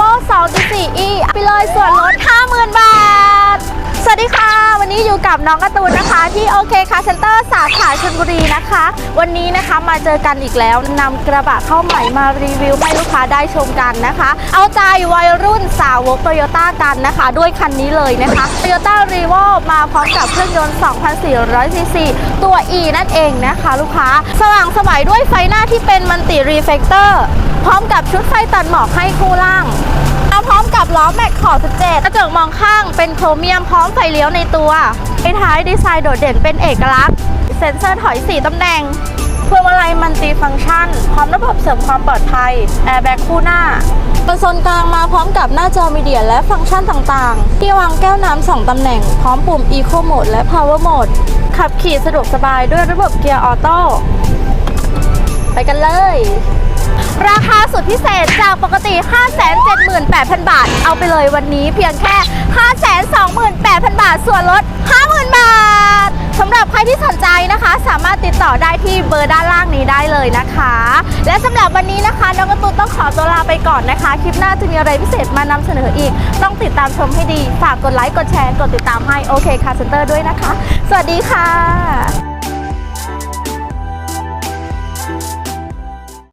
โว 2.4e ไปเลยส่วนลด 50,000 บาท สวัสดีค่ะ วันนี้อยู่กับน้องการ์ตูนนะคะ ที่โอเคคาเซ็นเตอร์สาขาชลบุรีนะคะ วันนี้นะคะมาเจอกันอีกแล้วนำกระบะเข้าใหม่มารีวิวให้ลูกค้าได้ชมกันนะคะ เอาใจวัยรุ่นสาวกโตโยต้ากันนะคะ ด้วยคันนี้เลยนะคะ Toyota r e v o มาพร้อมกับเครื่องยนต์ 2,400 ซีซี ตัว E นั่นเองนะคะ ลูกค้าสว่างสวัยด้วยไฟหน้าที่เป็นมันติรีเฟกเตอร์พร้อมกับชุดไฟตัดหมอกให้คู่ล่าง กับล้อแม็กขอบ17 กระจกมองข้างเป็นโครเมียมพร้อมไฟเลี้ยวในตัวไฟท้ายดีไซน์โดดเด่นเป็นเอกลักษณ์ เซ็นเซอร์ถอย 4ตำแหน่งพวงมาลัยมันติฟังก์ชัน พร้อมระบบเสริมความปลอดภัย แอร์แบ็กคู่หน้าคอนโซลกลางมาพร้อมกับหน้าจอมีเดียและฟังก์ชันต่างๆ ที่วางแก้วน้ำสองตำแหน่ง พร้อมปุ่ม Eco Mode และ Power Mode ขับขี่สะดวกสบายด้วยระบบเกียร์ออโต้ไปกันเลย พิเศษจากปกติ 578,000 บาท เอาไปเลยวันนี้เพียงแค่ 528,000 บาท ส่วนลด 50,000 บาทสำหรับใครที่สนใจนะคะ สามารถติดต่อได้ที่เบอร์ด้านล่างนี้ได้เลยนะคะ และสำหรับวันนี้นะคะน้องกร์ตูนต้องขอตัวลาไปก่อนนะคะ คลิปหน้าจะมีอะไรพิเศษมานำเสนออีก ต้องติดตามชมให้ดี ฝากกดไลค์กดแชร์กดติดตามให้โอเคคาเซนเตอร์ด้วยนะคะ สวัสดีค่ะ